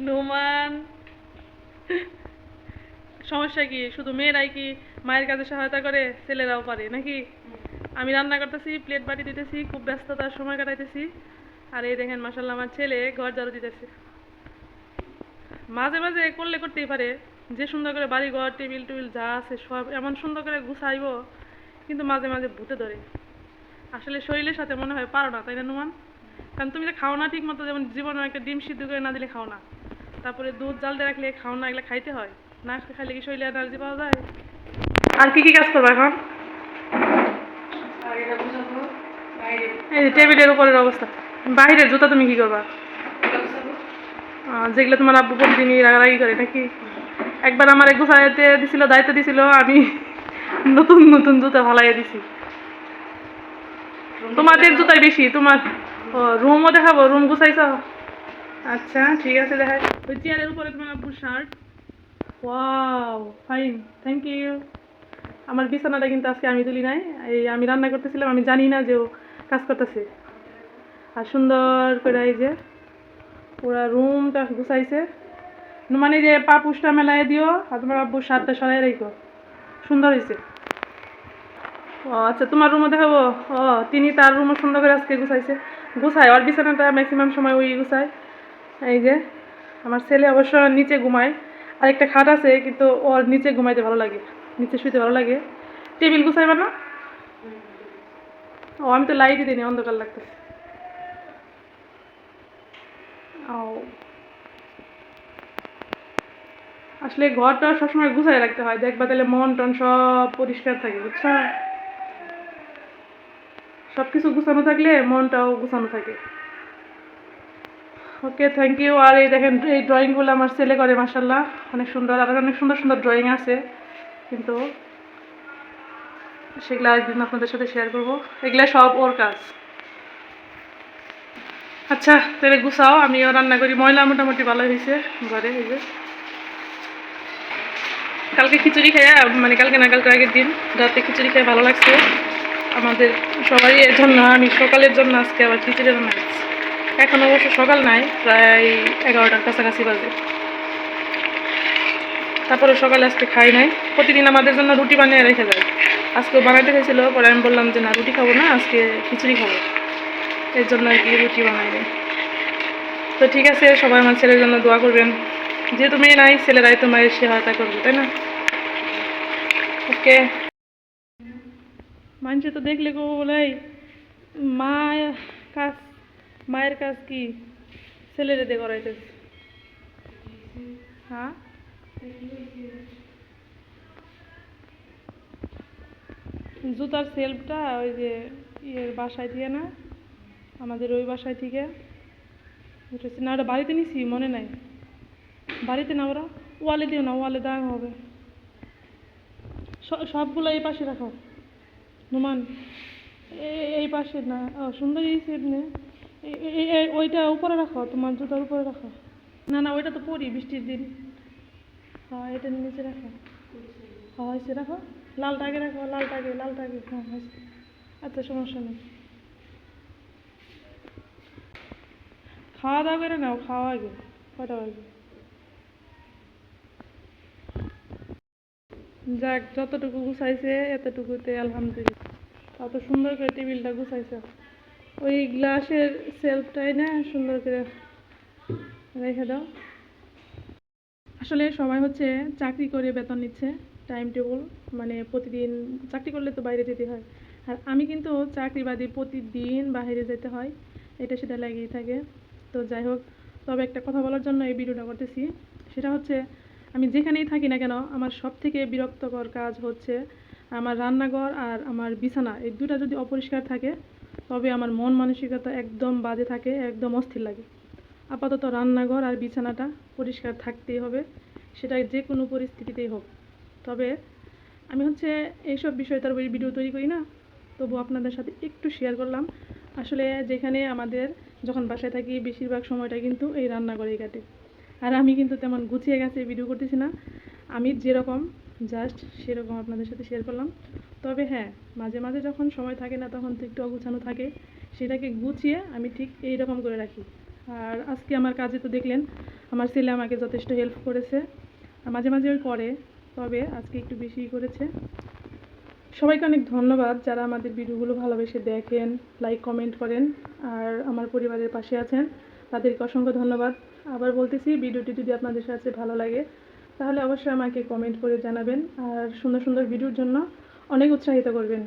নোমান। সমস্যা কি? শুধু মেয়েরাই কি মায়ের কাছে সহায়তা করে? ছেলেরাও পারে, নাকি? আমি রান্না করতেছি প্লেট বাটি দিতেছি, খুব ব্যস্ততার সময় কাটাইতেছি। আর এই দেখেন মাসাল্লাহ আমার ছেলে ঘর ঝাড়ু দিতেছে। মাঝে মাঝে করলে করতেই পারে। যে সুন্দর করে বাড়ি ঘর টেবিল টেবিল যা আছে সব এমন সুন্দর করে গুছাইব, কিন্তু মাঝে মাঝে ভূতে ধরে। আসলে শরীরের সাথে মনে হয় পারো না, তাই না, নুমান? কারণ তুমি যে খাও না ঠিক মতো যেমন জীবনে একটা ডিম সিদ্ধ করে না দিলে খাও না। তারপরে দুধ জাল দিয়ে রাখলে খাও না এগুলো খাইতে হয়। না খাইলে কি শরীরে এনার্জি পাওয়া যায়? আর কি কি কাজ করব এখন? এই টেবিলের উপরের অবস্থা। বাইরের জুতা তুমি কি করবা? যেগুলো তোমার আব্বু প্রতিদিনই রাগারাগি করে, নাকি? একবার আমার এক গুছাইতে দিছিল, দায়িত্ব দিছিল, আমি নতুন নতুন জুতা ভালাইয়া দিছি। তোমাদের জুতাই বেশি, তোমার রুমও দেখাবো রুম গুছাইছ? আচ্ছা ঠিক আছে দেখাই ওই চেয়ারের উপরে তোমার আব্বুর shirt. Wow, fine thank you আমার বিছানাটা কিন্তু আজকে আমি তুলি নাই। এই আমি রান্না করতেছিলাম, আমি জানি না যে ও কাজ করতেছে। আর সুন্দর করে এই যে পুরা রুমটা গুছাইছে। মানে যে পাপুসটা মেলায় দিও আর তোমার আব্বুর শার্টটা সরাই রেখো। সুন্দর হয়েছে। ও আচ্ছা তোমার রুমও দেখাবো? ও, তিনি তার রুমও সুন্দর করে আজকে গুছাইছে। গুছায়, ওর বিছানাটা ম্যাক্সিমাম সময় ওই গুছায়। এই যে, আমার ছেলে অবশ্য নিচে ঘুমায়। আর একটা খাট আছে, কিন্তু ওর নিচে ঘুমাইতে ভালো লাগে। নিচে শুইতে ভালো লাগে। টেবিল গুছাইবা না ও, আমি তো লাইটই দিইনি, অন্ধকার লাগতেছে। আসলে ঘরটা সবসময় গুছাই রাখতে হয়। দেখবা তাহলে মন টন সব পরিষ্কার থাকে, বুঝছ? সব কিছু গুছানো থাকলে মনটাও গুছানো থাকে। ওকে থ্যাংক ইউ আর এই দেখেন, এই ড্রয়িংগুলো আমার ছেলে করে মাসাল্লাহ অনেক সুন্দর, আর অনেক সুন্দর সুন্দর ড্রয়িং আছে। কিন্তু সেগুলো একদিন আপনাদের সাথে শেয়ার করব। এগুলো সব ওর কাজ। আচ্ছা তাহলে গুছাও। আমিও রান্না করি। ময়লা মোটামুটি ভালো হয়েছে ঘরে, এই যে। কালকে খিচুড়ি খেয়ে মানে কালকে না, কালকে আগের দিন রাতে খিচুড়ি খেয়ে ভালো লাগছে। আমাদের সবাই এর জন্য, আমি সকালের জন্য আজকে আবার খিচুড়ি রান্না করছি। এখন অবশ্য সকাল নাই, প্রায় এগারোটার কাছাকাছি বাজে। তারপরে সকালে আজকে খাই নাই। প্রতিদিন আমাদের জন্য রুটি বানিয়ে রেখে যায়। আজকে বানাইতে গেছিল পরে আমি বললাম যে, না, রুটি খাব না, আজকে খিচুড়ি খাব। এর জন্য আর কি রুটি বানাই তো ঠিক আছে, সবাই আমার ছেলের জন্য দোয়া করবেন। যেহেতু মেয়ে নাই, ছেলেরাই তো মায়ের সহায়তা করবে, তাই না? ওকে। মানুষে তো দেখলে গো বলে মা কাজ মায়ের কাজ কি? ছেলেরে দিয়ে করাইতেছে। হ্যাঁ? জুতার সেলফটা ওই যে ইয়ের বাসায় থেকে না, আমাদের ওই বাসায় থেকে। উঠেছে না, ওটা বাড়িতে নিছি, মনে নাই। বাড়িতে না, ওরা ওয়ালে দিও না, ওয়ালে দেওয়া হবে। সবগুলো এই পাশে রাখো। নুমান এই পাশে না সুন্দর এই সেট নে। ওইটা উপরে রাখো, তোমার জুতার উপরে রাখো। না না, ওইটা তো পরি, বৃষ্টির দিন। হ্যাঁ এটা নিচে রাখো। হ্যাঁ হয়েছে, রাখো। লালটা আগে রাখো, লালটা আগে লালটা আগে। হ্যাঁ হয়েছে। আচ্ছা সমস্যা নেই। খাওয়া দাওয়া করে নাও, খাওয়া আগে কটা বাজে যাক, যতটুকু গুছাইছে, এতটুকুতে আলহামদুলিল্লাহ। কত সুন্দর করে টেবিলটা গুছাইছে। ওই গ্লাসের সেলফটাই না সুন্দর করে রেখে দাও। আসলে সবাই হচ্ছে চাকরি করে বেতন নিচ্ছে টাইম টেবিল মানে প্রতিদিন চাকরি করলে তো বাইরে যেতে হয়। আর আমি কিন্তু চাকরি বাদে প্রতিদিন বাইরে যেতে হয়, এটা সেটা লেগেই থাকে। তো যাই হোক, তবে একটা কথা বলার জন্য এই ভিডিওটা করতেছি। সেটা হচ্ছে, আমি যেখানেই থাকি না কেন, আমার সব থেকে বিরক্তকর কাজ হচ্ছে আমার রান্নাঘর আর আমার বিছানা, এই দুটা যদি অপরিষ্কার থাকে তবে আমার মন মানসিকতা একদম বাজে থাকে, একদম অস্থির লাগে। আপাতত রান্নাঘর আর বিছানাটা পরিষ্কার থাকতেই হবে সেটা যে কোনো পরিস্থিতিতেই হোক। তবে আমি হচ্ছে এইসব বিষয় তার ভিডিও তৈরি করি না, তবু আপনাদের সাথে একটু শেয়ার করলাম। আসলে যেখানে আমাদের যখন বাসায় থাকি, বেশিরভাগ সময়টা কিন্তু এই রান্নাঘরেই কাটে। আর আমি কিন্তু তেমন গুছিয়ে গেছে ভিডিও করতেছি না। আমি যেরকম জাস্ট সেরকম আপনাদের সাথে শেয়ার করলাম। তবে হ্যাঁ মাঝে মাঝে যখন সময় থাকে না তখন তো একটু অগুছানো থাকে, সেটাকে গুছিয়ে আমি ঠিক এই রকম করে রাখি। আর আজকে আমার কাজে তো দেখলেন, আমার ছেলে আমাকে যথেষ্ট হেল্প করেছে। মাঝে মাঝে ওই করে, তবে আজকে একটু বেশিই করেছে। সবাইকে অনেক ধন্যবাদ যারা আমাদের ভিডিওগুলো ভালোবেসে দেখেন লাইক কমেন্ট করেন, আর আমার পরিবারের পাশে আছেন। তাদেরকে অসংখ্য ধন্যবাদ। আবার বলতেছি, ভিডিওটি যদি আপনাদের সাথে ভালো লাগে, তাহলে অবশ্যই আমাকে কমেন্ট করে জানাবেন। আর সুন্দর সুন্দর ভিডিওর জন্য অনেক উৎসাহিত করবেন।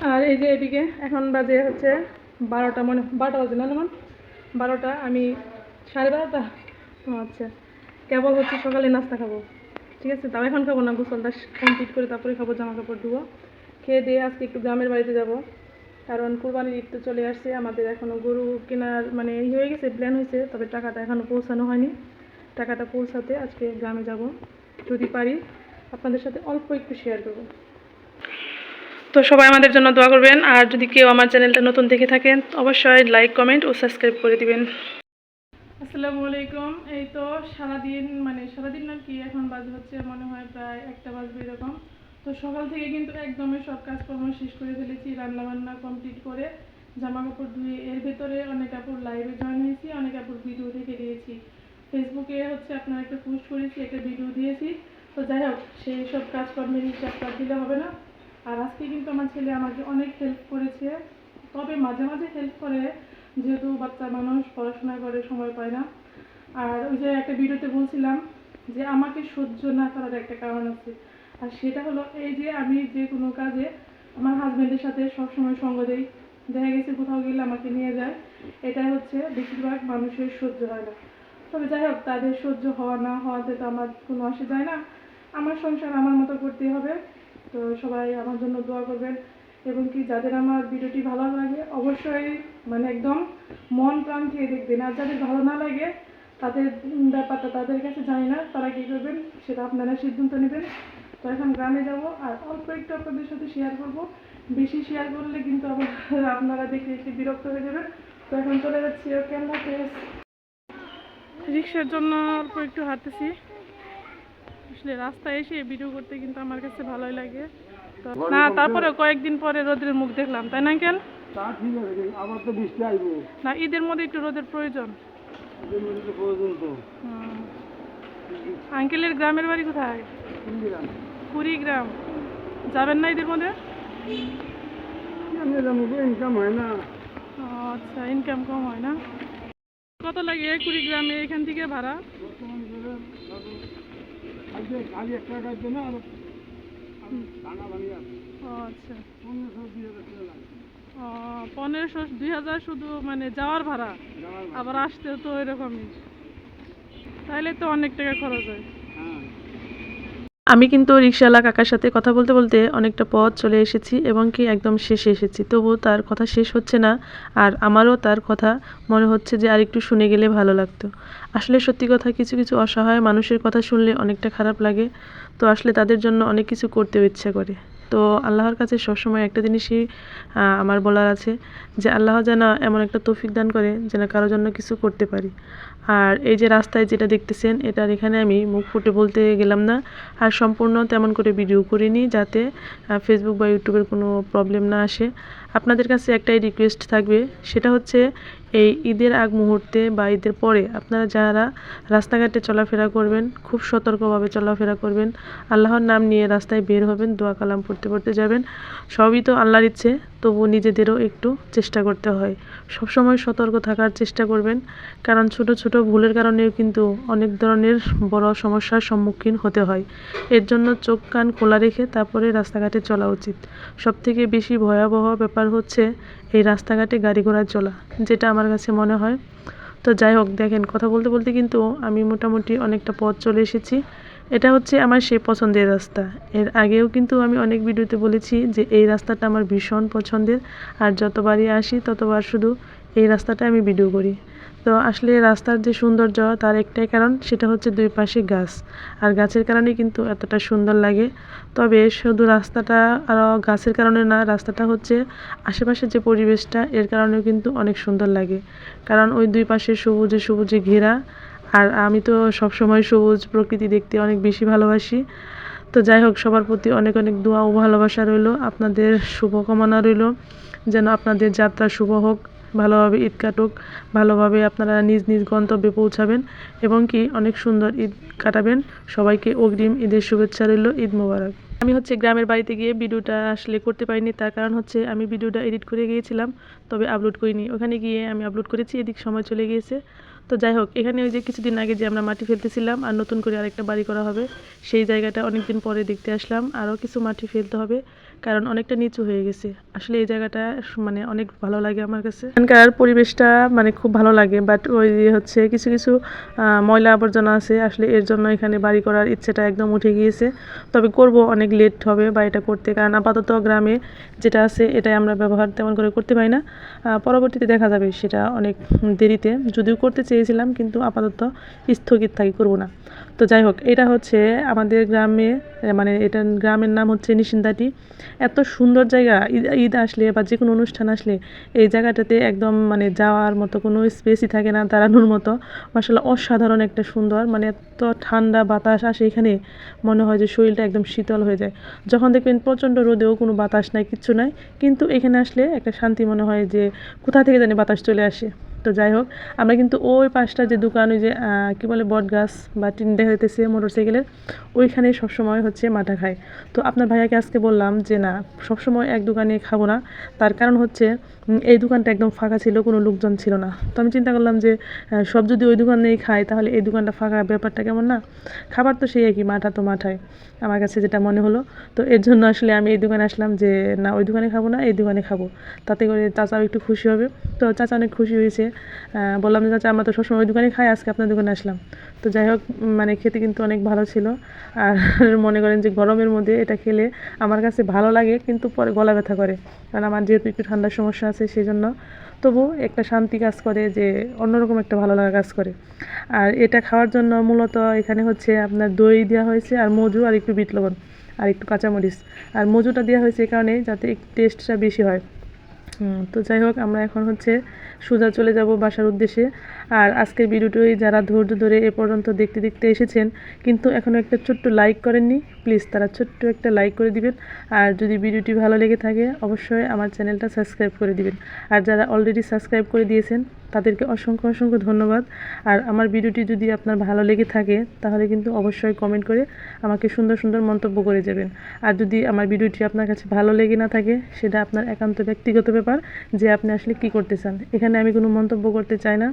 আর এই যে এদিকে এখন বাজে হচ্ছে বারোটা মনে, বারোটা বাজে না না বারোটা, আমি সাড়ে বারোটা। আচ্ছা। কেবল হচ্ছে সকালে নাস্তা খাব। ঠিক আছে? তাও এখন খাব না, গোসলটা কমপ্লিট করে তারপরে খাব জামা কাপড় ধুবো। খেয়ে দিয়ে আজকে একটু গ্রামের বাড়িতে যাব। কারণ কোরবানির ঈদ তো চলে আসছে, আমাদের এখনও গরু কেনার মানে ই হয়ে গেছে প্ল্যান হয়েছে, তবে টাকাটা এখনও পৌঁছানো হয়নি। টাকাটা পৌঁছাতে আজকে গ্রামে যাব। যদি পারি, আপনাদের সাথে অল্প একটু শেয়ার করব। তো সবাই আমাদের জন্য দোয়া করবেন। আর যদি কেউ আমার চ্যানেলটা নতুন দেখে থাকেন, অবশ্যই লাইক কমেন্ট ও সাবস্ক্রাইব করে দিবেন। আসসালামু আলাইকুম। এই তো সারাদিন মানে সারাদিন না কি, এখন বাজে হচ্ছে, মনে হয় প্রায় একটা বাজবে এরকম। তো সকাল থেকে কিন্তু একদমই সব কাজকর্ম শেষ করে ফেলেছি রান্না বান্না কমপ্লিট করে। জামা কাপড় ধুয়ে এর ভেতরে অনেক কাপড় লাইভে জয়েন হয়েছি, অনেক কাপড় ভিডিও দেখে দিয়েছি। ফেসবুকে হচ্ছে আপনার একটা পোস্ট করেছি, একটা ভিডিও দিয়েছি। তো যাই হোক, সেই সব কাজকর্মের হিসাবটা দিলে হবে না। আর আজকে কিন্তু আমার ছেলে আমাকে অনেক হেল্প করেছে। তবে মাঝে মাঝে হেল্প করে, যেহেতু বাচ্চা মানুষ, পড়াশোনা করে, সময় পায় না। আর ওই যে একটা ভিডিওতে বলছিলাম যে আমাকে সহ্য না করার একটা কারণ আছে। আর সেটা হলো এই যে আমি যে কোনো কাজে আমার হাজব্যান্ডের সাথে সবসময় সঙ্গ দেই। দেখা গেছে কোথাও গেলে আমাকে নিয়ে যায়। এটাই হচ্ছে, বেশিরভাগ মানুষের সহ্য হয় না। তবে যাই হোক, তাদের সহ্য হওয়া না হওয়াতে তো আমার কোনো আসে যায় না। আমার সংসার আমার মতো করতে হবে। তো সবাই আমার জন্য দোয়া করবেন। এবং কি যাদের আমার ভিডিওটি ভালো লাগে, অবশ্যই মানে একদম মন প্রাণ থেকে দেখবেন। আর যাদের ভালো না লাগে, তাদের ব্যাপারটা তাদের কাছে জানি না, তারা কী করবেন, সেটা আপনারা সিদ্ধান্ত নেবেন। তো এখন গ্রামে যাব, আর অল্প একটু আপনাদের সাথে শেয়ার করব। বেশি শেয়ার করলে কিন্তু আবার আপনারা দেখে এসে বিরক্ত হয়ে যাবেন। তো এখন চলে যাচ্ছি ওকে আল্লাহ রিক্সার জন্য অল্প একটু হাঁটতেছি। আসলে রাস্তায় এসে ভিডিও করতে কিন্তু আমার কাছে ভালোই লাগে। না তারপরে কয়েকদিন পরে রোদের মুখ দেখলাম তাই না কেন না ঈদের মধ্যে একটু রোদের প্রয়োজন। আঙ্কেলের গ্রামের বাড়ি কোথায়? কুড়িগ্রাম। যাবেন না ঈদের মধ্যে? ইনকাম হয় না। আচ্ছা ইনকাম কম হয় না। কত লাগে কুড়িগ্রামে? এখান থেকে ভাড়া বর্তমান করে ধরো, আজকে খালি আর বানিয়ে আচ্ছা। পনেরোশো দুই হাজার লাগে পনেরোশো দুই হাজার শুধু মানে যাওয়ার ভাড়া? আবার আসতে তো এরকমই তাহলে তো অনেক টাকা খরচ হ্যাঁ। আমি কিন্তু রিক্সাওয়ালা কাকার সাথে কথা বলতে বলতে অনেকটা পথ চলে এসেছি এবং কি একদম শেষে এসেছি। তবুও তার কথা শেষ হচ্ছে না আর আমারও তার কথা মনে হচ্ছে যে আর একটু শুনে গেলে ভালো লাগতো। আসলে সত্যি কথা কিছু কিছু অসহায় মানুষের কথা শুনলে অনেকটা খারাপ লাগে। তো আসলে তাদের জন্য অনেক কিছু করতেও ইচ্ছা করে। তো আল্লাহর কাছে সবসময় একটা জিনিসই আমার বলার আছে যে আল্লাহ যেন এমন একটা তৌফিক দান করে যেন কারও জন্য কিছু করতে পারি। আর এই যে রাস্তায় যেটা দেখতেছেন, এটার এখানে আমি মুখ ফুটে বলতে গেলাম না। আর সম্পূর্ণ তেমন করে ভিডিও করিনি যাতে ফেসবুক বা ইউটিউবের কোনো প্রবলেম না আসে। আপনাদের কাছে একটাই রিকোয়েস্ট থাকবে, সেটা হচ্ছে এই ঈদের আগ মুহূর্তে বা ঈদের পরে আপনারা যারা রাস্তাঘাটে চলাফেরা করবেন, খুব সতর্কভাবে চলাফেরা করবেন, আল্লাহর নাম নিয়ে রাস্তায় বের হবেন, দোয়া কালাম পড়তে পড়তে যাবেন। সবই তো আল্লাহর ইচ্ছে। তবু নিজেদেরও একটু চেষ্টা করতে হয়। সবসময় সতর্ক থাকার চেষ্টা করবেন, কারণ ছোট ছোট ভুলের কারণেও কিন্তু অনেক ধরনের বড় সমস্যার সম্মুখীন হতে হয়। এর জন্য চোখ কান খোলা রেখে তারপরে রাস্তাঘাটে চলা উচিত। সবথেকে বেশি ভয়াবহ ব্যাপার হচ্ছে এই রাস্তাঘাটে গাড়ি ঘোড়া চলা, যেটা আমার কাছে মনে হয়। তো যাই হোক, দেখেন, কথা বলতে বলতে কিন্তু আমি মোটামুটি অনেকটা পথ চলে এসেছি। এটা হচ্ছে আমার সেই পছন্দের রাস্তা। এর আগেও কিন্তু আমি অনেক ভিডিওতে বলেছি যে এই রাস্তাটা আমার ভীষণ পছন্দের আর যতবারই আসি ততবার শুধু এই রাস্তাটা আমি ভিডিও করি। তো আসলে রাস্তার যে সৌন্দর্য তার একটাই কারণ, সেটা হচ্ছে দুই পাশে গাছ। আর গাছের কারণেই কিন্তু এতটা সুন্দর লাগে। তবে শুধু রাস্তাটা আর গাছের কারণে না, রাস্তাটা হচ্ছে আশেপাশে যে পরিবেশটা, এর কারণেও কিন্তু অনেক সুন্দর লাগে। কারণ ওই দুই পাশে সবুজে সবুজে ঘেরা আর আমি তো সবসময় সবুজ প্রকৃতি দেখতে অনেক বেশি ভালোবাসি। তো যাই হোক সবার প্রতি অনেক অনেক দোয়া ও ভালোবাসা রইল। আপনাদের শুভকামনা রইল। যেন আপনাদের যাত্রা শুভ হোক, ভালোভাবে ঈদ কাটুক, ভালোভাবে আপনারা নিজ নিজ গন্তব্যে পৌঁছাবেন এবং কি অনেক সুন্দর ঈদ কাটাবেন। সবাইকে অগ্রিম ঈদের শুভেচ্ছা রইল, ঈদ মোবারক। আমি হচ্ছে গ্রামের বাড়িতে গিয়ে ভিডিওটা আসলে করতে পারিনি, তার কারণ হচ্ছে আমি ভিডিওটা এডিট করে গিয়েছিলাম, তবে আপলোড করিনি। ওখানে গিয়ে আমি আপলোড করেছি, এদিক সময় চলে গিয়েছে। তো যাই হোক, এখানে ওই যে কিছুদিন আগে যে আমরা মাটি ফেলতেছিলাম আর নতুন করে আরেকটা বাড়ি করা হবে, সেই জায়গাটা অনেকদিন পরে দেখতে আসলাম, আরও কিছু মাটি ফেলতে হবে। কারণ অনেকটা নিচু হয়ে গেছে। আসলে এই জায়গাটা মানে অনেক ভালো লাগে আমার কাছে। এখানকার পরিবেশটা মানে খুব ভালো লাগে বাট ওই হচ্ছে কিছু কিছু ময়লা আবর্জনা আছে। আসলে এর জন্য এখানে বাড়ি করার ইচ্ছেটা একদম উঠে গিয়েছে। তবে করব অনেক লেট হবে বাড়িটা করতে। কারণ আপাতত গ্রামে যেটা আছে এটাই আমরা ব্যবহার তেমন করে করতে পারি না। পরবর্তীতে দেখা যাবে সেটা অনেক দেরিতে। যদিও করতে চেয়েছিলাম, কিন্তু আপাতত স্থগিত থাকি, করব না। তো যাই হোক, এটা হচ্ছে আমাদের গ্রামে মানে এটা গ্রামের নাম হচ্ছে নিশিন্দাটি। এত সুন্দর জায়গা, ঈদ আসলে বা যে কোনো অনুষ্ঠান আসলে এই জায়গাটাতে একদম মানে যাওয়ার মতো কোনো স্পেসই থাকে না, দাঁড়ানোর মতো। মাসাল্লাহ অসাধারণ একটা সুন্দর মানে এত ঠান্ডা বাতাস আসে এখানে, মনে হয় যে শরীরটা একদম শীতল হয়ে যায়। যখন দেখবেন প্রচণ্ড রোদেও কোনো বাতাস নাই, কিচ্ছু নাই, কিন্তু এখানে আসলে একটা শান্তি মনে হয় যে কোথা থেকে জানি বাতাস চলে আসে। তো যাই হোক, আমরা কিন্তু ওই পাশটা যে দোকান, ওই যে কি বলে বটগাছ বা টিন হইতেছে মোটর সাইকেলের ওইখানে সবসময় হচ্ছে মাঠা খায়। তো আপনার ভাইয়াকে আজকে বললাম যে, না, সবসময় এক দোকানে খাব না। তার কারণ হচ্ছে এই দোকানটা একদম ফাঁকা ছিল, কোনো লোকজন ছিল না। তো আমি চিন্তা করলাম যে সব যদি ওই দোকানেই খায়, তাহলে এই দোকানটা ফাঁকা ব্যাপারটা কেমন না? খাবার তো সেই একই, মাঠা তো মাঠায়, আমার কাছে যেটা মনে হলো। তো এর জন্য আসলে আমি এই দোকানে আসলাম যে, না, ওই দোকানে খাব না, এই দোকানে খাব। তাতে করে চাচাও একটু খুশি হবে। তো চাচা অনেক খুশি হয়েছে। বললাম যে, চাচা, আমরা তো সবসময় ওই দোকানে খাই, আজকে আপনার দোকানে আসলাম। তো যাই হোক মানে খেতে কিন্তু অনেক ভালো ছিল। আর মনে করেন যে, গরমের মধ্যে এটা খেলে আমার কাছে ভালো লাগে, কিন্তু পরে গলা ব্যথা করে। কারণ আমার যেহেতু একটু ঠান্ডার সমস্যা আছে সেই জন্য তবু একটা শান্তি কাজ করে যে অন্যরকম একটা ভালো লাগা কাজ করে। আর এটা খাওয়ার জন্য মূলত এখানে হচ্ছে আপনার দই দেওয়া হয়েছে আর মজু আর একটু বিট লবণ আর একটু কাঁচামরিচ। আর মজুটা দেওয়া হয়েছে এই কারণে যাতে টেস্টটা বেশি হয়। তো যাই হোক আমরা এখন হচ্ছে সোজা চলে যাব বাসার উদ্দেশ্যে। আর আজকের ভিডিওটি যারা ধৈর্য ধরে এ পর্যন্ত দেখতে দেখতে এসেছেন, কিন্তু এখনও একটা ছোট্ট লাইক করেননি, প্লিজ তারা ছোট্ট একটা লাইক করে দিবেন। আর যদি ভিডিওটি ভালো লেগে থাকে, অবশ্যই আমার চ্যানেলটা সাবস্ক্রাইব করে দিবেন। আর যারা অলরেডি সাবস্ক্রাইব করে দিয়েছেন তাদেরকে অসংখ্য অসংখ্য ধন্যবাদ। আর আমার ভিডিওটি যদি আপনার ভালো লেগে থাকে, তাহলে কিন্তু অবশ্যই কমেন্ট করে আমাকে সুন্দর সুন্দর মন্তব্য করে যাবেন। আর যদি আমার ভিডিওটি আপনার কাছে ভালো লেগে না থাকে, সেটা আপনার একান্ত ব্যক্তিগত ব্যাপার যে আপনি আসলে কি করতে চান। এখানে আমি কোনো মন্তব্য করতে চাই না।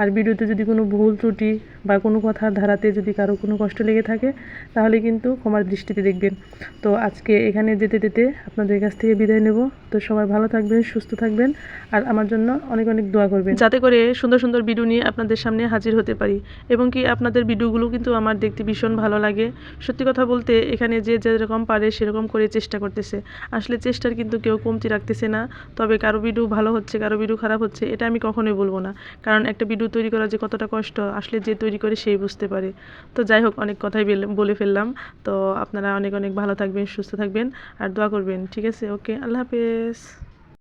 আর ভিডিওতে যদি কোনো ভুল ত্রুটি বা কোনো কথার ধারাতে যদি কারও কোনো কষ্ট লেগে থাকে, তাহলে কিন্তু ক্ষমার দৃষ্টিতে দেখবেন। তো আজকে এখানে যেতে যেতে আপনাদের কাছ থেকে বিদায় নেব। তো সবাই ভালো থাকবেন, সুস্থ থাকবেন। আর আমার জন্য অনেক অনেক দোয়া করবেন। যাতে করে সুন্দর সুন্দর ভিডিও নিয়ে আপনাদের সামনে হাজির হতে পারি। এবং কি আপনাদের ভিডিওগুলো কিন্তু আমার দেখতে ভীষণ ভালো লাগে। সত্যি কথা বলতে এখানে যে যেরকম পারে সেরকম করে চেষ্টা করতেছে। আসলে চেষ্টার কিন্তু কেউ কমতি রাখতেছে না। তবে কারও ভিডিও ভালো হচ্ছে, কারও ভিডিও খারাপ হচ্ছে, এটা আমি কখনোই বলব না। কারণ একটা ভিডিও তৈরি করা যে কতটা কষ্ট, আসলে যে তৈরি করে সেই বুঝতে পারে। তো যাই হোক, অনেক কথাই বলে ফেললাম। তো আপনারা অনেক অনেক ভালো থাকবেন, সুস্থ থাকবেন, আর দোয়া করবেন, ঠিক আছে? ওকে আল্লাহ হাফেজ।